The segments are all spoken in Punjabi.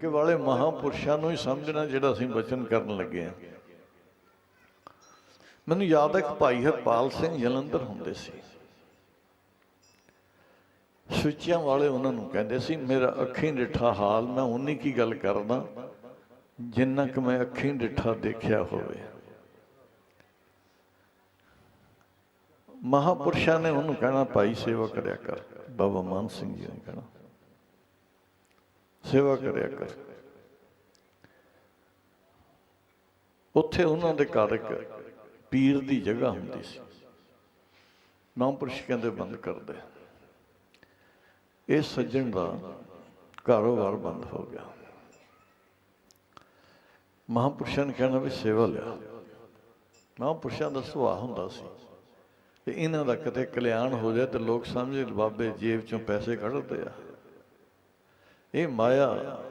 ਕਿ ਵਾਲੇ ਮਹਾਪੁਰਸ਼ਾਂ ਨੂੰ ਹੀ ਸਮਝਣਾ ਜਿਹੜਾ ਅਸੀਂ ਬਚਨ ਕਰਨ ਲੱਗੇ ਆ ਮੈਨੂੰ ਯਾਦ ਹੈ ਕਿ ਭਾਈ ਹਰਪਾਲ ਸਿੰਘ ਜਲੰਧਰ ਹੁੰਦੇ ਸੀ। ਸੁੱਚਿਆਂ ਵਾਲੇ ਉਹਨਾਂ ਨੂੰ ਕਹਿੰਦੇ ਸੀ, ਮੇਰਾ ਅੱਖੀਂ ਡਿਠਾ ਹਾਲ, ਮੈਂ ਉਨੀ ਕੀ ਗੱਲ ਕਰਦਾ ਜਿੰਨਾ ਕਿ ਮੈਂ ਅੱਖੀਂ ਡਿਠਾ ਦੇਖਿਆ ਹੋਵੇ। ਮਹਾਪੁਰਸ਼ਾਂ ਨੇ ਉਹਨੂੰ ਕਹਿਣਾ, ਭਾਈ ਸੇਵਾ ਕਰਿਆ ਕਰ। ਬਾਬਾ ਮਾਨ ਸਿੰਘ ਜੀ ਨੇ ਕਹਿਣਾ। ਸੇਵਾ ਕਰਿਆ ਕਰ। ਉੱਥੇ ਉਹਨਾਂ ਦੇ ਘਰ ਇੱਕ ਪੀਰ ਦੀ ਜਗ੍ਹਾ ਹੁੰਦੀ ਸੀ। ਨਾਮਪੁਰਸ਼ ਕਹਿੰਦੇ ਬੰਦ ਕਰਦੇ ਇਹ ਸੱਜਣ ਦਾ ਕਾਰੋਬਾਰ ਬੰਦ ਹੋ ਗਿਆ। ਮਹਾਂਪੁਰਸ਼ਾਂ ਨੇ ਕਹਿਣਾ ਵੀ ਸੇਵਾ ਲਿਆ। ਮਹਾਂਪੁਰਸ਼ਾਂ ਦਾ ਸੁਭਾਅ ਹੁੰਦਾ ਸੀ ਤੇ ਇਹਨਾਂ ਦਾ ਕਿਤੇ ਕਲਿਆਣ ਹੋ ਜਾਏ ਤੇ ਲੋਕ ਸਮਝੇ ਬਾਬੇ ਜੇਬ ਚੋਂ ਪੈਸੇ ਕੱਢਦੇ ਆ। ਇਹ ਮਾਇਆ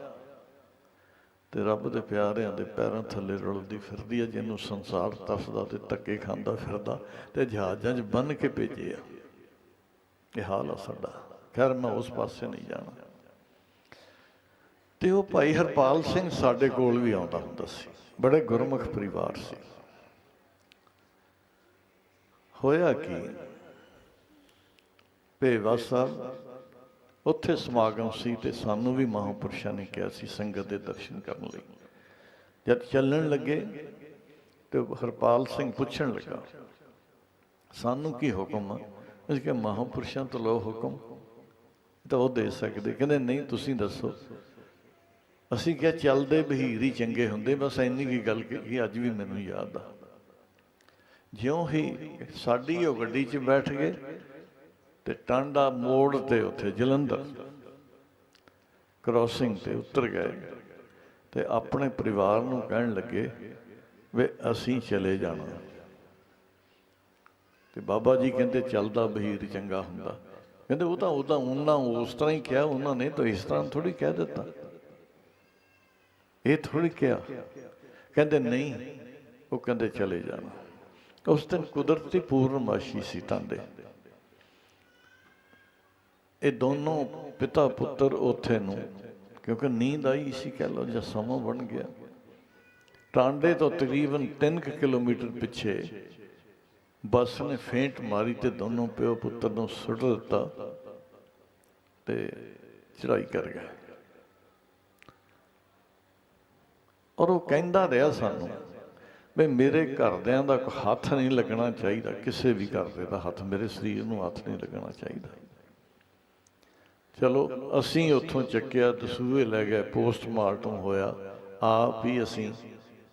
ਤੇ ਰੱਬ ਦੇ ਪਿਆਰਿਆਂ ਦੇ ਪੈਰਾਂ ਥੱਲੇ ਰੁਲਦੀ ਫਿਰਦੀ ਹੈ ਜਿਹਨੂੰ ਸੰਸਾਰ ਤਸਦਾ ਤੇ ਧੱਕੇ ਖਾਂਦਾ ਫਿਰਦਾ ਤੇ ਜਹਾਜ਼ਾਂ 'ਚ ਬੰਨ ਕੇ ਭੇਜੇ ਇਹ ਹਾਲ ਆ ਸਾਡਾ। ਖੈਰ, ਮੈਂ ਉਸ ਪਾਸੇ ਨਹੀਂ ਜਾਣਾ। ਤੇ ਉਹ ਭਾਈ ਹਰਪਾਲ ਸਿੰਘ ਸਾਡੇ ਕੋਲ ਵੀ ਆਉਂਦਾ ਹੁੰਦਾ ਸੀ। ਬੜੇ ਗੁਰਮੁਖ ਪਰਿਵਾਰ ਸੀ। ਹੋਇਆ ਕੀ? ਭੇਵਾ ਸਾਹਿਬ ਉੱਥੇ ਸਮਾਗਮ ਸੀ ਤੇ ਸਾਨੂੰ ਵੀ ਮਹਾਂਪੁਰਸ਼ਾਂ ਨੇ ਕਿਹਾ ਸੀ ਸੰਗਤ ਦੇ ਦਰਸ਼ਨ ਕਰਨ ਲਈ। ਜਦ ਚੱਲਣ ਲੱਗੇ ਤੇ ਹਰਪਾਲ ਸਿੰਘ ਪੁੱਛਣ ਲੱਗਾ, ਸਾਨੂੰ ਕੀ ਹੁਕਮ ਆ? ਅਸੀਂ ਕਿਹਾ, ਮਹਾਂਪੁਰਸ਼ਾਂ ਤੋਂ ਲਓ ਹੁਕਮ ਤਾਂ ਉਹ ਦੇ ਸਕਦੇ। ਕਹਿੰਦੇ, ਨਹੀਂ, ਤੁਸੀਂ ਦੱਸੋ। ਅਸੀਂ ਕਿਹਾ, ਚੱਲਦੇ ਬਹੀਰ ਹੀ ਚੰਗੇ ਹੁੰਦੇ, ਬਸ ਇੰਨੀ ਕੀ ਗੱਲ ਕਿ ਅੱਜ ਵੀ ਮੈਨੂੰ ਯਾਦ ਆ। ਜਿਉਂ ਹੀ ਸਾਡੀ ਉਹ ਗੱਡੀ 'ਚ ਬੈਠ ਗਏ ਤੇ ਟਾਂਡਾ ਮੋੜ ਤੇ ਉੱਥੇ ਜਲੰਧਰ ਕ੍ਰਾਸਿੰਗ ਤੇ ਉਤਰ ਗਏ ਤੇ ਆਪਣੇ ਪਰਿਵਾਰ ਨੂੰ ਕਹਿਣ ਲੱਗੇ ਵੀ ਅਸੀਂ ਚਲੇ ਜਾਣਾ। ਤੇ ਬਾਬਾ ਜੀ ਕਹਿੰਦੇ ਚੱਲਦਾ ਬਹੀਰ ਚੰਗਾ ਹੁੰਦਾ। ਕਹਿੰਦੇ ਉਹ ਤਾਂ ਉਹ ਤਾਂ ਉਹਨਾਂ ਉਸ ਤਰ੍ਹਾਂ ਹੀ ਕਿਹਾ, ਉਹਨਾਂ ਨੇ ਤਾਂ ਇਸ ਤਰ੍ਹਾਂ ਥੋੜੀ ਕਹਿ ਦਿੱਤਾ। ਇਹ ਥੋੜੀ ਕਿਹਾ। ਕਹਿੰਦੇ ਨਹੀਂ, ਉਹ ਕਹਿੰਦੇ ਚਲੇ ਜਾਣਾ। ਉਸ ਦਿਨ ਕੁਦਰਤੀ ਪੂਰਨਮਾਸ਼ੀ ਸੀ ਟਾਂਡੇ। ਇਹ ਦੋਨੋਂ ਪਿਤਾ ਪੁੱਤਰ ਉੱਥੇ ਨੂੰ, ਕਿਉਂਕਿ ਨੀਂਦ ਆਈ ਸੀ ਕਹਿ ਲਓ ਜਾਂ ਸਮਾਂ ਬਣ ਗਿਆ। ਟਾਂਡੇ ਤੋਂ ਤਕਰੀਬਨ 3 ਕਿਲੋਮੀਟਰ ਪਿੱਛੇ ਬੱਸ ਨੇ ਫੇਂਟ ਮਾਰੀ ਤੇ ਦੋਨੋਂ ਪਿਓ ਪੁੱਤਰ ਨੂੰ ਸੁੱਟ ਦਿੱਤਾ ਤੇ ਚੜਾਈ ਕਰ ਗਿਆ ਔਰ ਉਹ ਕਹਿੰਦਾ ਰਿਹਾ ਸਾਨੂੰ ਵੀ ਮੇਰੇ ਘਰਦਿਆਂ ਦਾ ਹੱਥ ਨਹੀਂ ਲੱਗਣਾ ਚਾਹੀਦਾ, ਕਿਸੇ ਵੀ ਘਰਦੇ ਦਾ ਹੱਥ, ਮੇਰੇ ਸਰੀਰ ਨੂੰ ਹੱਥ ਨਹੀਂ ਲੱਗਣਾ ਚਾਹੀਦਾ। ਚਲੋ, ਅਸੀਂ ਉੱਥੋਂ ਚੱਕਿਆ, ਦਸੂਹੇ ਲੈ ਗਏ, ਪੋਸਟਮਾਰਟਮ ਹੋਇਆ। ਆਪ ਹੀ ਅਸੀਂ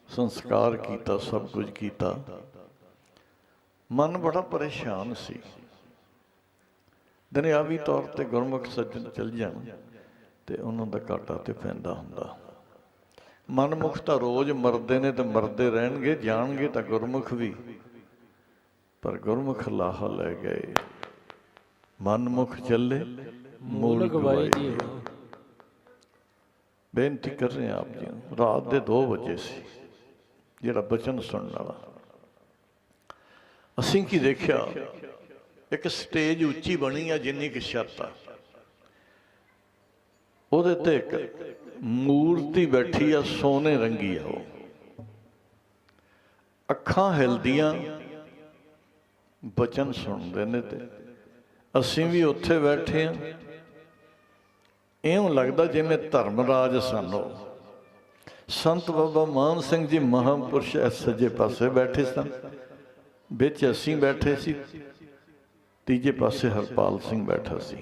ਸੰਸਕਾਰ ਕੀਤਾ, ਸਭ ਕੁਝ ਕੀਤਾ। ਮਨ ਬੜਾ ਪਰੇਸ਼ਾਨ ਸੀ। ਦੁਨਿਆਵੀ ਤੌਰ ਤੇ ਗੁਰਮੁਖ ਸੱਜਣ ਚਲ ਜਾਣ ਤੇ ਉਹਨਾਂ ਦਾ ਘਾਟਾ ਤੇ ਪੈਂਦਾ ਹੁੰਦਾ। ਮਨਮੁਖ ਤਾਂ ਰੋਜ਼ ਮਰਦੇ ਨੇ ਤੇ ਮਰਦੇ ਰਹਿਣਗੇ, ਜਾਣਗੇ ਤਾਂ ਗੁਰਮੁਖ ਵੀ। ਪਰ ਗੁਰਮੁਖ ਲਾਹਾ ਲੈ ਗਏ। ਮਨਮੁਖ ਚੱਲੇ ਮੂਲ ਗਵਾਈ ਜੀ ਬੇਨਤੀ ਕਰ ਰਹੇ ਹਾਂ ਆਪ ਜੀ। ਰਾਤ ਦੇ 2 ਵਜੇ ਸੀ ਜਿਹੜਾ ਬਚਨ ਸੁਣਨ ਵਾਲਾ। ਅਸੀਂ ਕੀ ਦੇਖਿਆ ਇੱਕ ਸਟੇਜ ਉੱਚੀ ਬਣੀ ਆ ਜਿੰਨੀ ਕਿ ਛੱਤ ਆ। ਉਹਦੇ ਤੇ ਇੱਕ ਮੂਰਤੀ ਬੈਠੀ ਆ ਸੋਨੇ ਰੰਗੀ ਆ ਉਹ। ਅੱਖਾਂ ਹਿਲਦੀਆਂ ਬਚਨ ਸੁਣਦੇ ਨੇ ਤੇ। ਅਸੀਂ ਵੀ ਉੱਥੇ ਬੈਠੇ ਆ। ਇਉਂ ਲੱਗਦਾ ਜਿਵੇਂ ਧਰਮਰਾਜ ਸਾਨੂੰ। ਸੰਤ ਬਾਬਾ ਮਾਨ ਸਿੰਘ ਜੀ ਮਹਾਂਪੁਰਸ਼ ਸੱਜੇ ਪਾਸੇ ਬੈਠੇ ਸਨ। ਵਿੱਚ ਅਸੀਂ ਬੈਠੇ ਸੀ। ਤੀਜੇ ਪਾਸੇ ਹਰਪਾਲ ਸਿੰਘ ਬੈਠਾ ਸੀ।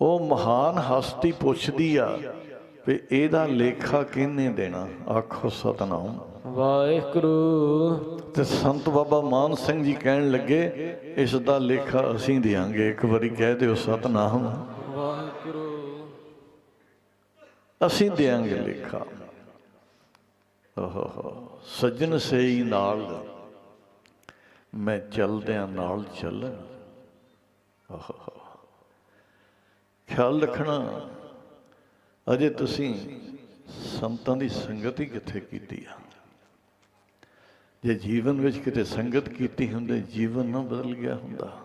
ਉਹ ਮਹਾਨ ਹਸਤੀ ਪੁੱਛਦੀ ਆ ਵੀ ਇਹਦਾ ਲੇਖਾ ਕਿਹਨੇ ਦੇਣਾ? ਆਖੋ ਸਤਨਾਮ। ਵਾਹਿਗੁਰੂ। ਤੇ ਸੰਤ ਬਾਬਾ ਮਾਨ ਸਿੰਘ ਜੀ ਕਹਿਣ ਲੱਗੇ ਇਸ ਦਾ ਲੇਖਾ ਅਸੀਂ ਦੇਾਂਗੇ ਇੱਕ ਵਾਰੀ ਕਹਿ ਦਿਓ ਸਤਨਾਮ ਵਾਹਿਗੁਰੂ ਅਸੀਂ ਦੇਾਂਗੇ ਲੇਖਾ। ਓਹੋ ਸੱਜਣ ਸਹੀ ਨਾਲ। ਮੈਂ ਚੱਲਦਿਆਂ ਨਾਲ ਚੱਲ ਓਹੋ ਖਿਆਲ ਰੱਖਣਾ, ਅਜੇ ਤੁਸੀਂ ਸੰਤਾਂ ਦੀ ਸੰਗਤ ਹੀ ਕਿੱਥੇ ਕੀਤੀ ਆ? ਜੇ ਜੀਵਨ ਵਿੱਚ ਕਿਤੇ ਸੰਗਤ ਕੀਤੀ ਹੁੰਦੀ, ਜੀਵਨ ਨਾ ਬਦਲ ਗਿਆ ਹੁੰਦਾ।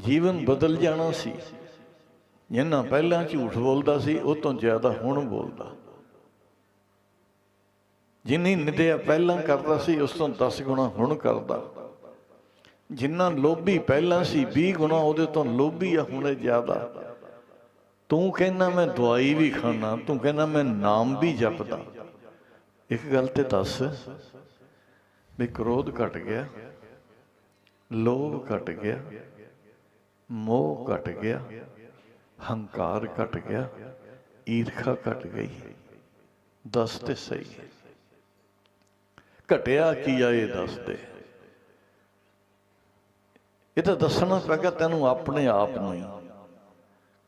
ਜੀਵਨ ਬਦਲ ਜਾਣਾ ਸੀ। ਜਿੰਨਾ ਪਹਿਲਾਂ ਝੂਠ ਬੋਲਦਾ ਸੀ ਉਹ ਤੋਂ ਜ਼ਿਆਦਾ ਹੁਣ ਬੋਲਦਾ। ਜਿੰਨੀ ਨਿੰਦਿਆ ਪਹਿਲਾਂ ਕਰਦਾ ਸੀ, ਉਸ ਤੋਂ 10 ਗੁਣਾ ਹੁਣ ਕਰਦਾ। ਜਿੰਨਾ ਲੋਭੀ ਪਹਿਲਾਂ ਸੀ 20 ਗੁਣਾ ਉਹਦੇ ਤੋਂ ਲੋਭੀ ਆ, ਹੁਣੇ ਜ਼ਿਆਦਾ। ਤੂੰ ਕਹਿੰਦਾ ਮੈਂ ਦਵਾਈ ਵੀ ਖਾਣਾ ਤੂੰ ਕਹਿੰਦਾ ਮੈਂ ਨਾਮ ਵੀ ਜਪਦਾ। ਇੱਕ ਗੱਲ ਤੇ ਦੱਸ, ਵੀ ਕ੍ਰੋਧ ਘਟ ਗਿਆ, ਲੋਭ ਘਟ ਗਿਆ, ਮੋਹ ਘਟ ਗਿਆ ਹੰਕਾਰ ਘਟ ਗਿਆ, ਈਰਖਾ ਘਟ ਗਈ। ਦੱਸ ਤੇ ਸਹੀ ਘਟਿਆ ਕੀ ਆ ਇਹ ਦੱਸ ਦੇ ਇਹ ਤਾਂ ਦੱਸਣਾ ਪੈਗਾ ਤੈਨੂੰ ਆਪਣੇ ਆਪ ਨੂੰ ਹੀ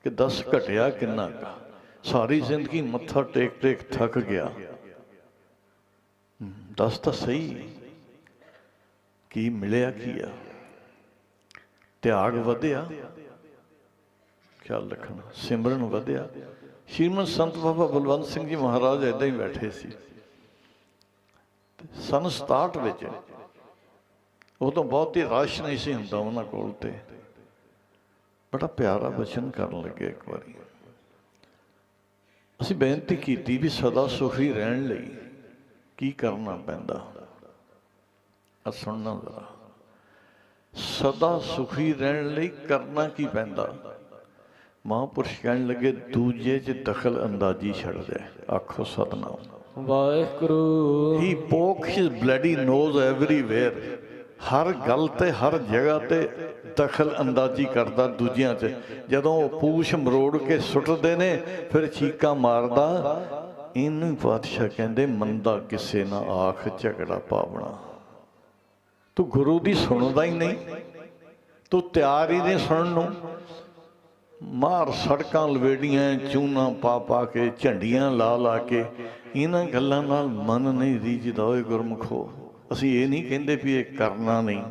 ਕਿ ਦੱਸ ਘਟਿਆ ਕਿੰਨਾ ਕਾ। ਸਾਰੀ ਜ਼ਿੰਦਗੀ ਮੱਥਾ ਟੇਕ ਟੇਕ ਥੱਕ ਗਿਆ। ਦੱਸ ਤਾਂ ਸਹੀ। ਕੀ ਮਿਲਿਆ ਕੀ ਆ? ਤਿਆਗ ਵਧਿਆ। ਖਿਆਲ ਰੱਖਣਾ। ਸਿਮਰਨ ਵਧਿਆ। ਸ਼੍ਰੀਮਦ ਸੰਤ ਬਾਬਾ ਬਲਵੰਤ ਸਿੰਘ ਜੀ ਮਹਾਰਾਜ ਏਦਾਂ ਹੀ ਬੈਠੇ ਸੀ। ਤੇ 67 ਵਿੱਚ। ਉਦੋਂ ਬਹੁਤ ਹੀ ਰਸ਼ ਨਹੀਂ ਸੀ ਹੁੰਦਾ ਉਹਨਾਂ ਕੋਲ ਤੇ। ਬੜਾ ਪਿਆਰਾ ਬਚਨ ਕਰਨ ਲੱਗੇ ਇੱਕ ਵਾਰੀ। ਅਸੀਂ ਬੇਨਤੀ ਕੀਤੀ ਵੀ ਸਦਾ ਸੁਖੀ ਰਹਿਣ ਲਈ ਕੀ ਕਰਨਾ ਪੈਂਦਾ। ਆ ਸੁਣਨਾ ਜ਼ਰਾ। ਸਦਾ ਸੁਖੀ ਰਹਿਣ ਲਈ ਕਰਨਾ ਕੀ ਪੈਂਦਾ? ਮਹਾਂਪੁਰਸ਼ ਕਹਿਣ ਲੱਗੇ ਦੂਜੇ 'ਚ ਦਖਲ ਅੰਦਾਜ਼ੀ ਛੱਡ ਦੇ। ਆਖੋ Satnam. Waheguru. He poke his bloody nose everywhere ਹਰ ਗੱਲ ਤੇ ਹਰ ਜਗ੍ਹਾ ਤੇ ਦਖਲ ਅੰਦਾਜ਼ੀ ਕਰਦਾ ਦੂਜਿਆਂ 'ਚ। ਜਦੋਂ ਉਹ ਪੂਛ ਮਰੋੜ ਕੇ ਸੁੱਟਦੇ ਨੇ ਫਿਰ ਚੀਕਾਂ ਮਾਰਦਾ ਇਹਨੂੰ ਪਾਤਸ਼ਾਹ ਕਹਿੰਦੇ ਮੰਦਾ ਕਿਸੇ ਨਾ ਆਖ ਝਗੜਾ ਪਾਵਣਾ। ਤੂੰ ਗੁਰੂ ਦੀ ਸੁਣਦਾ ਹੀ ਨਹੀਂ। ਤੂੰ ਤਿਆਰ ਹੀ ਨਹੀਂ ਸੁਣਨ ਨੂੰ। ਮਾਰ ਸੜਕਾਂ ਲਵੇੜੀਆਂ, ਚੂਨਾ ਪਾ ਪਾ ਕੇ, ਝੰਡੀਆਂ ਲਾ ਲਾ ਕੇ, ਇਹਨਾਂ ਗੱਲਾਂ ਨਾਲ ਮਨ ਨਹੀਂ ਰੀਝਦਾ, ਓਏ ਗੁਰਮਖੋ। ਅਸੀਂ ਇਹ ਨਹੀਂ ਕਹਿੰਦੇ ਵੀ ਇਹ ਕਰਨਾ ਨਹੀਂ।